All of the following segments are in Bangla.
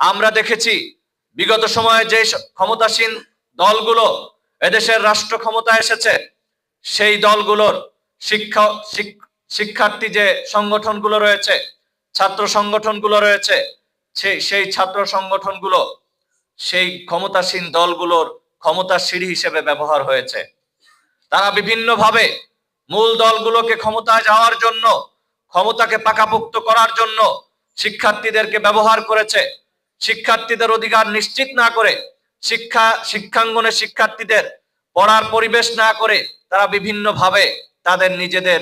আমরা দেখেছি বিগত সময়ে যে ক্ষমতাসীন দলগুলো এদেশের রাষ্ট্র ক্ষমতা এসেছে, সেই দলগুলোর শিক্ষা, শিক- শিক্ষার্থী যে সংগঠনগুলো রয়েছে, ছাত্র সংগঠনগুলো রয়েছে সেই সেই ছাত্র সংগঠনগুলো সেই ক্ষমতাসীন দলগুলোর ক্ষমতার সিঁড়ি হিসেবে ব্যবহার হয়েছে। তারা বিভিন্নভাবে মূল দলগুলোকে ক্ষমতায় যাওয়ার জন্য, ক্ষমতাকে পাকাপোক্ত করার জন্য শিক্ষার্থীদেরকে ব্যবহার করেছে। শিক্ষার্থীদের অধিকার নিশ্চিত না করে, শিক্ষা শিক্ষাঙ্গনে শিক্ষার্থীদের পড়ার পরিবেশ না করে তারা বিভিন্নভাবে তাদের নিজেদের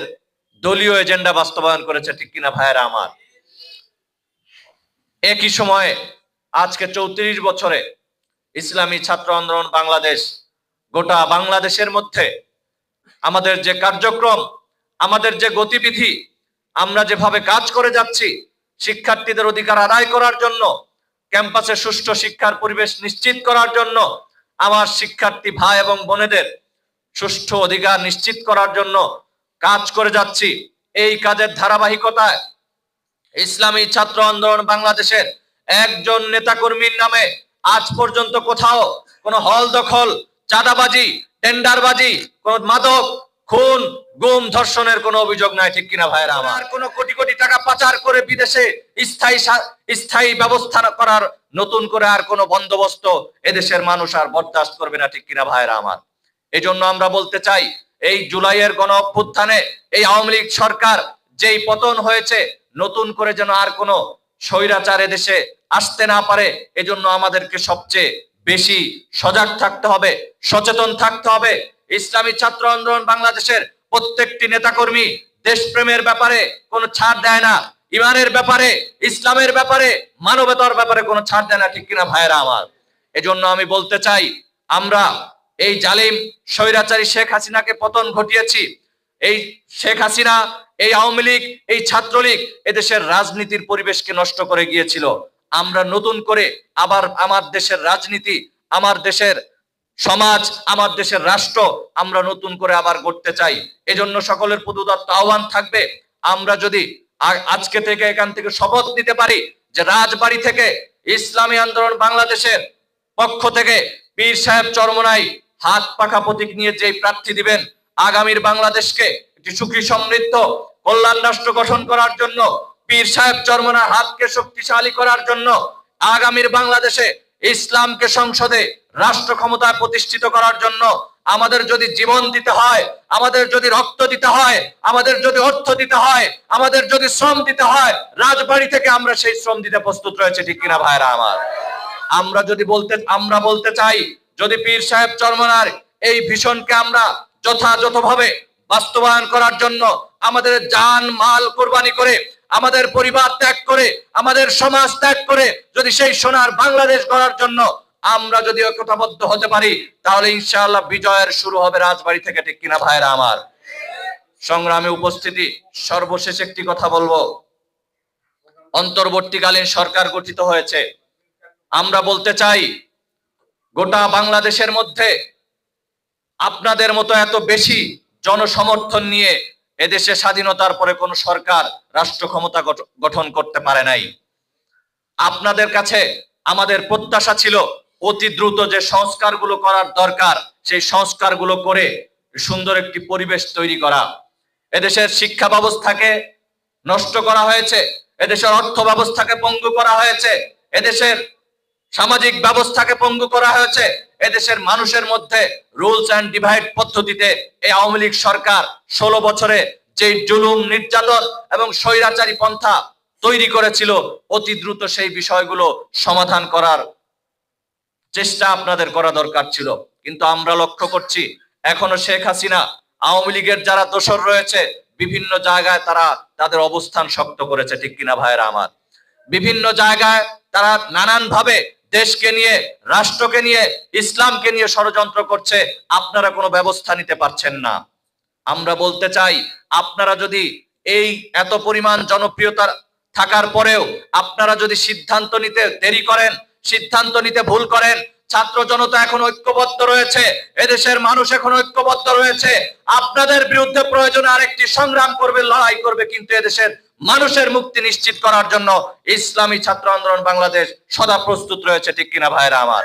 দলীয় এজেন্ডা বাস্তবায়ন করেছে, ঠিক কিনা ভাইয়েরা আমার? একই সময়ে আজকে চৌত্রিশ বছরে ইসলামী ছাত্র আন্দোলন বাংলাদেশ, গোটা বাংলাদেশের মধ্যে আমাদের যে কার্যক্রম, আমাদের যে গতিবিধি, আমরা যেভাবে কাজ করে যাচ্ছি, শিক্ষার্থীদের অধিকার আদায় করার জন্য ক্যাম্পাসে সুষ্ঠু শিক্ষার পরিবেশ নিশ্চিত করার জন্য আমার শিক্ষার্থী ভাই এবং বোনেদের সুষ্ঠু অধিকার নিশ্চিত করার জন্য কাজ করে যাচ্ছি। এই কাজের ধারাবাহিকতায় ইসলামী ছাত্র আন্দোলন বাংলাদেশের একজন নেতাকর্মীর নামে আজ পর্যন্ত কোথাও কোনো হল দখল, চাঁদাবাজি, টেন্ডারবাজি, কোন মাদক, খুন গুম ধর্ষণের কোনো অভিযোগ নাই, ঠিক কিনা ভাইরা আমার? কোন কোটি কোটি টাকা পাচার করে বিদেশে স্থায়ী স্থায়ী ব্যবস্থা করার, নতুন করে আর কোনো বন্দোবস্ত এদেশের মানুষ আর বরদাস্ত করবে না, ঠিক কিনা ভাইরা আমার? এই জন্য আমরা বলতে চাই, এই জুলাইয়ের গণ অভ্যুত্থানে এই আওয়ামী লীগ সরকার যেই পতন হয়েছে, নতুন করে যেন আর কোনো স্বৈরাচার এদেশে আসতে না পারে, এজন্য আমাদেরকে সবচেয়ে বেশি সজাগ থাকতে হবে, সচেতন থাকতে হবে। ইসলামী ছাত্র আন্দোলন বাংলাদেশের প্রত্যেকটি নেতাকর্মী দেশপ্রেমের ব্যাপারে কোনো ছাড় দেয় না। ইমানের ব্যাপারে, ইসলামের ব্যাপারে, মানবতার ব্যাপারে কোনো ছাড় দেয় না, ঠিক কিনা ভাইয়েরা আমার? এজন্য আমি বলতে চাই, আমরা এই জালিম স্বৈরাচারী শেখ হাসিনাকে পতন ঘটিয়েছি। এই শেখ হাসিনা, এই আওয়ামী লীগ, এই ছাত্রলীগ এদেশের রাজনীতির পরিবেশকে নষ্ট করে গিয়েছিল। আমরা নতুন করে আবার আমার দেশের রাজনীতি, আমার দেশের সমাজ, আমার দেশের রাষ্ট্র, আমরা নতুন করে আবার গড়তে চাই। এজন্য সকলের প্রদত্ত আহ্বান থাকবে। আমরা যদি আজকে থেকে এখান থেকে শপথ নিতে পারি যে রাজবাড়ি থেকে ইসলামী আন্দোলন বাংলাদেশের পক্ষ থেকে পীর সাহেব চরমনাই হাত পাখা প্রতীক নিয়ে যে প্রার্থী দিবেন, আগামীর বাংলাদেশকে একটি সুখী সমৃদ্ধ কল্যাণ রাষ্ট্র গঠন করার জন্য, পীর সাহেব চরমনার হাতকে শক্তিশালী করার জন্য, আগামীর বাংলাদেশে ইসলামকে সংসদে রাষ্ট্র ক্ষমতায় প্রতিষ্ঠিত করার জন্য আমাদের যদি জীবন দিতে হয়, আমাদের যদি রক্ত দিতে হয়, আমাদের যদি অর্থ দিতে হয়, আমাদের যদি শ্রম দিতে হয়, রাজবাড়ি থেকে আমরা সেই শ্রম দিতে প্রস্তুত রয়েছে, ঠিক কিনা ভাইরা আমার? আমরা যদি বলতে, আমরা বলতে চাই, যদি পীর সাহেব চরমনার এই ভীষণকে আমরা যথাযথভাবে বাস্তবায়ন করার জন্য আমাদের জান, মাল কোরবানি করে, আমাদের পরিবার ত্যাগ করে, আমাদের সমাজ ত্যাগ করে, যদি সেই সোনার বাংলাদেশ গড়ার জন্য আমরা যদি ঐক্যতাবদ্ধ হতে পারি, তাহলে ইনশাআল্লাহ বিজয়ের শুরু হবে রাজবাড়ি থেকে, ঠিক কিনা ভাইরা আমার? সংগ্রামে উপস্থিতি, সর্বশেষ একটি কথা বলব। অন্তর্বর্তীকালীন সরকার গঠিত হয়েছে। আমরা বলতে চাই, গোটা বাংলাদেশের মধ্যে আপনাদের মতো এত বেশি জনসমর্থন নিয়ে এদেশে স্বাধীনতার পরে কোন সরকার রাষ্ট্র ক্ষমতা গঠ- গঠন করতে পারে নাই। আপনাদের কাছে আমাদের প্রত্যাশা ছিল অতি দ্রুত যে সংস্কারগুলো করার দরকার, সেই সংস্কারগুলো করে সুন্দর একটি পরিবেশ তৈরি করা। এদেশের শিক্ষা ব্যবস্থাকে নষ্ট করা হয়েছে, এদেশের অর্থ ব্যবস্থাকে পঙ্গু করা হয়েছে, এদেশের সামাজিক ব্যবস্থাকে পঙ্গু করা হয়েছে। এদেশের মানুষের মধ্যে রুলস অ্যান্ড ডিভাইড পদ্ধতিতে এই আওয়ামী লীগ সরকার ষোলো বছরে যে জুলুম, নির্যাতন এবং স্বৈরাচারী পন্থা তৈরি করেছিল, অতি দ্রুত সেই বিষয়গুলো সমাধান করার চেষ্টা আপনাদের করা দরকার ছিল। কিন্তু আমরা লক্ষ্য করছি, এখনও শেখ হাসিনা, আওয়ামী লীগের যারা দোসর রয়েছে, বিভিন্ন জায়গায় তারা তাদের অবস্থান শক্ত করেছে, ঠিক কিনা ভাইয়েরা আমার? বিভিন্ন জায়গায় তারা নানান ভাবে দেশকে নিয়ে, রাষ্ট্রকে নিয়ে, ইসলামকে নিয়ে ষড়যন্ত্র করছে, আপনারা কোনো ব্যবস্থা নিতে পারছেন না। আমরা বলতে চাই, আপনারা যদি এই এত পরিমাণ জনপ্রিয়তা থাকার পরেও আপনারা যদি সিদ্ধান্ত নিতে দেরি করেন, সিদ্ধান্ত নিতে ভুল করেন, ছাত্র জনতা এখন ঐক্যবদ্ধ রয়েছে, এদেশের মানুষ এখন ঐক্যবদ্ধ রয়েছে, আপনাদের বিরুদ্ধে প্রয়োজনে আরেকটি সংগ্রাম করবে, লড়াই করবে, কিন্তু এদেশের মানুষের মুক্তি নিশ্চিত করার জন্য ইসলামী ছাত্র আন্দোলন বাংলাদেশ সদা প্রস্তুত রয়েছে, ঠিক কিনা ভাইরা আমার?